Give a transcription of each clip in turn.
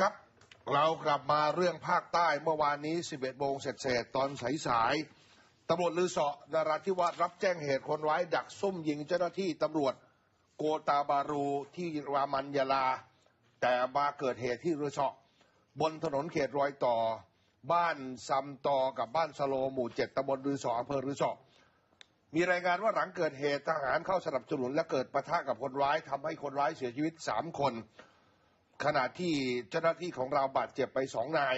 ครับ เรากลับมาเรื่องภาคใต้เมื่อวานนี้ 11โมงเศษๆตอนสายๆตำรวจลือเสาะนราธิวาสรับแจ้งเหตุคนร้ายดักซุ่มยิงเจ้าหน้าที่ตำรวจโกตาบารูที่รามันยาลา แต่มาเกิดเหตุที่ลือเสาะบนถนนเขตรอยต่อ บ้านซัมตอกับบ้านสโลหมู่เจ็ดตำบลลือเสาะอำเภอลือเสาะมีรายงานว่าหลังเกิดเหตุทหารเข้าสนับสนุนและเกิดปะทะกับคนร้ายทำให้คนร้ายเสียชีวิตสามคน ขณะที่เจ้าหน้าที่ของเราบาดเจ็บไปสองนาย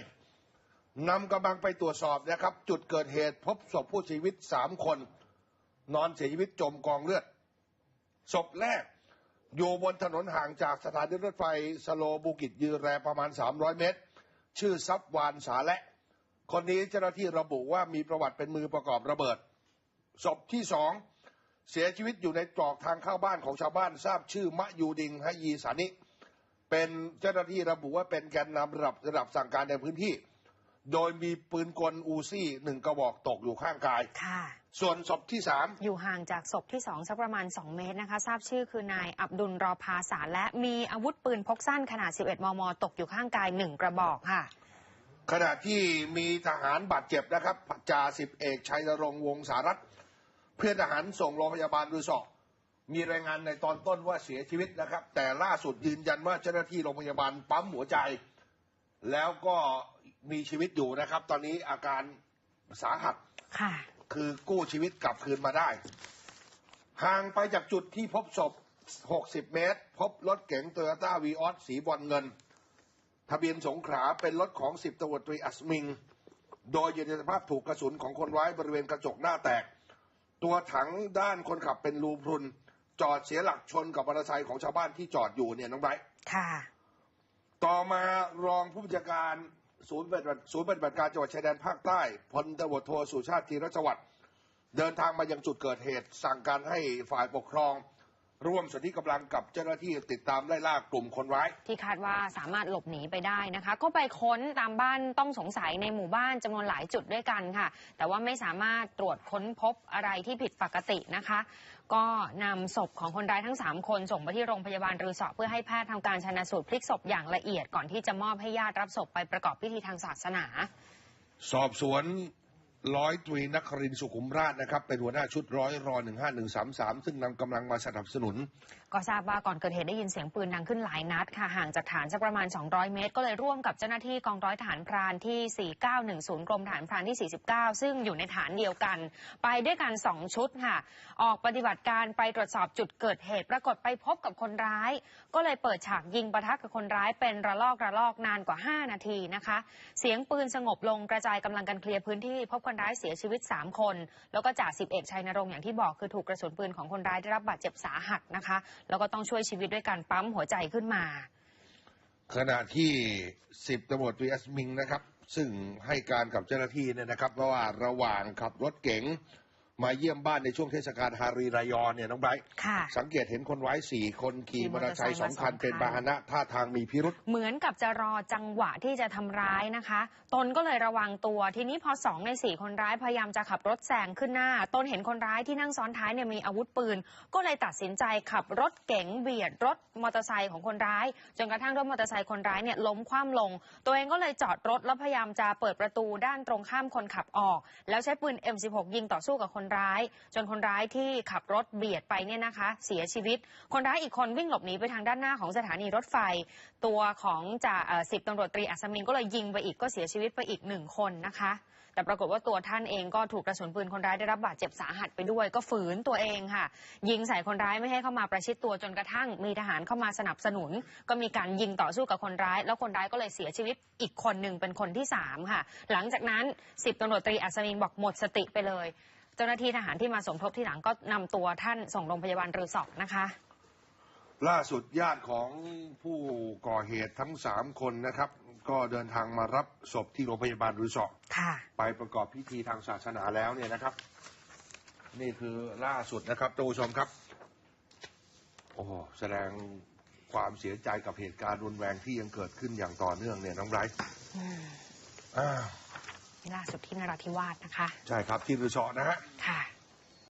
นำกำลังไปตรวจสอบนะครับ จุดเกิดเหตุพบศพผู้เสียชีวิตสามคน นอนเสียชีวิตจมกองเลือดศพแรกอยู่บนถนนห่างจากสถานีรถไฟสโลบูกิจยืนแรประมาณ 300 เมตร ชื่อซับวานสาและ คนนี้เจ้าหน้าที่ระบุว่ามีประวัติเป็นมือประกอบระเบิดศพที่สองเสียชีวิตอยู่ในตรอกทางเข้าบ้านของชาวบ้านทราบชื่อมะยูดิงฮะยีสานิ เป็นเจ้าหน้าที่ระบุว่าเป็นแกนนำระดับระดับสั่งการในพื้นที่ โดยมีปืนกลอูซี่หนึ่งกระบอกตกอยู่ข้างกาย ค่ะ ส่วนศพที่สาม อยู่ห่างจากศพที่สองสักประมาณ 2 เมตรนะคะ ทราบชื่อคือนายอับดุลรอพาสารและมีอาวุธปืนพกสั้นขนาด 11 มม ตกอยู่ข้างกายหนึ่งกระบอกค่ะ ขณะที่มีทหารบาดเจ็บนะครับจ่าสิบเอกชัยนรงค์วงศารัตน์เพื่อนทหารส่งโรงพยาบาลดูสอก มีรายงานในตอนต้นว่าเสียชีวิตนะครับ แต่ล่าสุดยืนยันว่าเจ้าหน้าที่โรงพยาบาลปั๊มหัวใจ แล้วก็มีชีวิตอยู่นะครับ ตอนนี้อาการสาหัสค่ะ คือกู้ชีวิตกลับคืนมาได้ห่างไปจากจุดที่พบศพ 60 เมตร พบรถเก๋งโตโยต้าวีออสสีบอลเงิน ทะเบียนสงขลาเป็นรถของสิบตำรวจตรีอัศมิง โดยอยู่ในสภาพถูกกระสุนของคนร้ายบริเวณกระจกหน้าแตก ตัวถังด้านคนขับเป็นรูพรุน จอดเสียหลักชนกับมอเตอร์ไซค์ของชาวบ้านที่จอดอยู่เนี่ยน้องไบร์ทค่ะ ต่อมารองผู้บัญชาการศูนย์ปฏิบัติศูนย์ปฏิบัติการจังหวัดชายแดนภาคใต้พลตำรวจโทสุชาติธีรสวัสดิ์เดินทางมายังจุดเกิดเหตุ สั่งการให้ฝ่ายปกครอง ร่วมส่วนที่กำลังกับเจ้าหน้าที่ติดตามไล่ล่ากลุ่มคนร้าย ที่คาดว่าสามารถหลบหนีไปได้นะคะ ก็ไปค้นตามบ้านต้องสงสัยในหมู่บ้านจำนวนหลายจุดด้วยกันค่ะ แต่ว่าไม่สามารถตรวจค้นพบอะไรที่ผิดปกตินะคะ ก็นำศพของคนร้ายทั้ง 3 คนส่งไปที่โรงพยาบาลรือเสอเพื่อให้แพทย์ทำการชันสูตรพลิกศพอย่างละเอียดก่อนที่จะมอบให้ญาติรับศพไปประกอบพิธีทางศาสนา สอบสวน ร้อยตรีนครินสุขุมราชนะครับเป็นหัวหน้าชุดร้อยรอหนึ่งห้าหนึ่งสามสามซึ่งนำกำลังมาสนับสนุน ก็ทราบว่าก่อนเกิดเหตุได้ยินเสียงปืนดังขึ้นหลายนัดค่ะห่างจากฐานสักประมาณ 200 เมตร ก็เลยร่วมกับเจ้าหน้าที่กองร้อยฐานพรานที่ 4910 กรมฐานพรานที่ 49 ซึ่งอยู่ในฐานเดียวกัน ไปด้วยกัน 2 ชุดค่ะ ออกปฏิบัติการไปตรวจสอบจุดเกิดเหตุปรากฏไปพบกับคนร้าย ก็เลยเปิดฉากยิงปะทะกับคนร้ายเป็นระลอกระลอกนานกว่า 5 นาทีนะคะ เสียงปืนสงบลงกระจายกำลังกันเคลียร์พื้นที่พบคนร้ายเสียชีวิต 3 คน แล้วก็จ่าสิบเอกชัยนรงค์อย่างที่บอกคือถูกกระสุนปืนของคนร้ายได้รับบาดเจ็บสาหัสนะคะ แล้วก็ต้องช่วยชีวิตด้วยการปั๊มหัวใจขึ้นมา ขณะที่สิบตำรวจตรีอัสมิงนะครับ ซึ่งให้การกับเจ้าหน้าที่เนี่ยนะครับเพราะว่าระหว่างขับรถเก๋ง มาเยี่ยมบ้านในช่วงเทศกาลฮารีรายอเนี่ยน้องไบร์ทค่ะสังเกตเห็นคนร้ายสี่คนขี่ขี่มมออเตเตออร์ร์ไซไซค์ค์สองมาคันสองเป็นคันพาหนะท่าทางมีพิรุษเหมือนกับจะรอจังหวะที่จะทำร้ายนะคะ ตนก็เลยระวังตัวทีนี้พอสองในสี่คนร้ายพยายามจะขับรถแซงขึ้นหน้า ตนเห็นคนร้ายที่นั่งซ้อนท้ายเนี่ยมีอาวุธปืน ก็เลยตัดสินใจขับรถเก๋งเบียดรถมอเตอร์ไซค์ของคนร้าย จนกระทั่งรถมอเตอร์ไซค์คนร้ายเนี่ยล้มคว่ำลง ตัวเองก็เลยจอดรถแล้วพยายามจะเปิดประตูด้านตรงข้ามคนขับออก แล้วใช้ปืน M16 ยิงต่อสู้กับคนร้าย จนคนร้ายที่ขับรถเบียดไปเนี่ยนะคะ เสียชีวิต คนร้ายอีกคนวิ่งหลบหนีไปทางด้านหน้าของสถานีรถไฟ ตัวของจ่าสิบตำรวจตรีอัศมินก็เลยยิงไปอีกก็เสียชีวิตไปอีกหนึ่งคนนะคะ แต่ปรากฏว่าตัวท่านเองก็ถูกกระสุนปืนคนร้ายได้รับบาดเจ็บสาหัสไปด้วย ก็ฝืนตัวเองค่ะ ยิงใส่คนร้ายไม่ให้เข้ามาประชิดตัวจนกระทั่งมีทหารเข้ามาสนับสนุน ก็มีการยิงต่อสู้กับคนร้าย แล้วคนร้ายก็เลยเสียชีวิตอีกคนหนึ่งเป็นคนที่สามค่ะ หลังจากนั้นสิบตำรวจตรีอัศมินบอกหมดสติไปเลย เจ้าหน้าที่ทหารที่มาสมทบที่หลังก็นำตัวท่านส่งโรงพยาบาลรือสอกนะคะ ล่าสุดญาติของผู้ก่อเหตุทั้งสามคนนะครับ ก็เดินทางมารับศพที่โรงพยาบาลรุสอค่ะ ไปประกอบพิธีทางศาสนาแล้วเนี่ยนะครับ นี่คือล่าสุดนะครับท่านผู้ชมครับ โอ้โหแสดงความเสียใจกับเหตุการณ์รุนแรงที่ยังเกิดขึ้นอย่างต่อเนื่องเนี่ยน้องไบรท์อืมอ่า ล่าสุดที่นราธิวาสนะคะ ใช่ครับที่รุสอนะฮะค่ะ